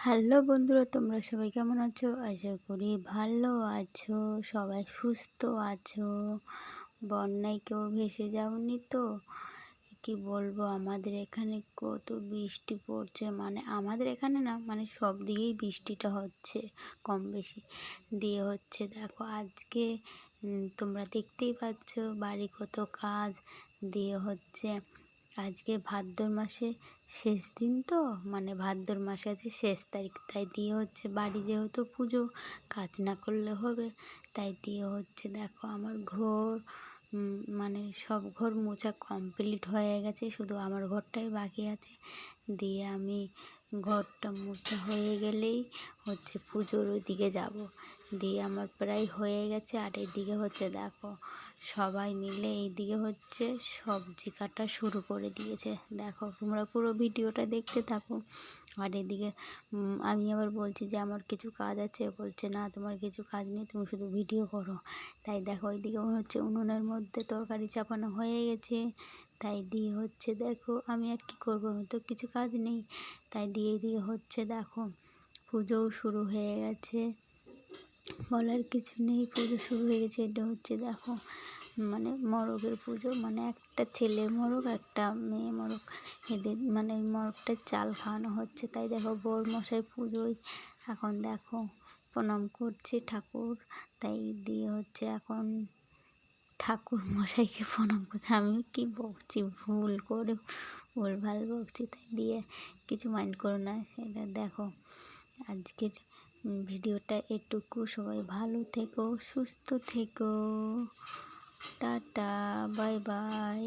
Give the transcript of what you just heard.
Hello বন্ধুরা, তোমরা সবাই কেমন আছো? আশা করি ভালো আছো, সবাই সুস্থ আছো। বন্যায় কেউ ভেসে যাওনি তো। কি বলব, আমাদের এখানে কত বৃষ্টি পড়ছে। মানে আমাদের এখানে না মানে সব দিকেই বৃষ্টিটা হচ্ছে, কম বেশি দিয়ে হচ্ছে। দেখো, আজকে তোমরা দেখতেই পাচ্ছ, বাড়ি কত কাজ দিয়ে হচ্ছে। আজকে ভাদ্র মাসে শেষ দিন তো মানে ভাদ্র মাসে আছে শেষ তারিখ, তাই দিয়ে হচ্ছে বাড়ি যেহেতু পুজো, কাজ না করলে হবে, তাই দিয়ে হচ্ছে দেখো আমার ঘর মানে সব ঘর মোছা কমপ্লিট হয়ে গেছে, শুধু আমার ঘরটাই বাকি আছে। দিয়ে আমি ঘরটা মোছা হয়ে গেলেই হচ্ছে পুজোর ওইদিকে যাব। দিয়ে আমার প্রায় হয়ে গেছে আর এদিকে হচ্ছে দেখো, সবাই মিলে এইদিকে হচ্ছে সবজি কাটা শুরু করে দিয়েছে। দেখো, তোমরা পুরো ভিডিওটা দেখতে থাকো। আর এদিকে আমি আবার বলছি যে আমার কিছু কাজ আছে। বলছে, না, তোমার কিছু কাজ নেই, তুমি শুধু ভিডিও করো। তাই দেখো, ওইদিকে হচ্ছে উনুনের মধ্যে তরকারি চাপানো হয়ে গেছে। তাই দিয়ে হচ্ছে দেখো, আমি আর কি করব? তো কিছু কাজ নেই। তাই দিয়ে দিয়ে হচ্ছে দেখো, পুজোও শুরু হয়ে গেছে। বলার কিছু নেই, পুজো শুরু হয়ে গেছে। এটা হচ্ছে দেখো মানে মরগের পুজো। মানে একটা ছেলে মরগ, একটা মেয়ে মরগ। এদের মানে মরগটার চাল খাওয়ানো হচ্ছে। তাই দেখো বর মশাই পুজোয় এখন দেখো, প্রণাম করছে ঠাকুর। তাই দিয়ে হচ্ছে এখন ঠাকুর মশাইকে প্রণাম করছে। আমি কি বকছি, ভুল করে ভুলভাল বকছি, তাই দিয়ে কিছু মাইন্ড করো না, সেটা দেখো। আজকের ভিডিওটা এটুকু। সবাই ভালো থেকো, সুস্থ থেকো। Tata, bye bye.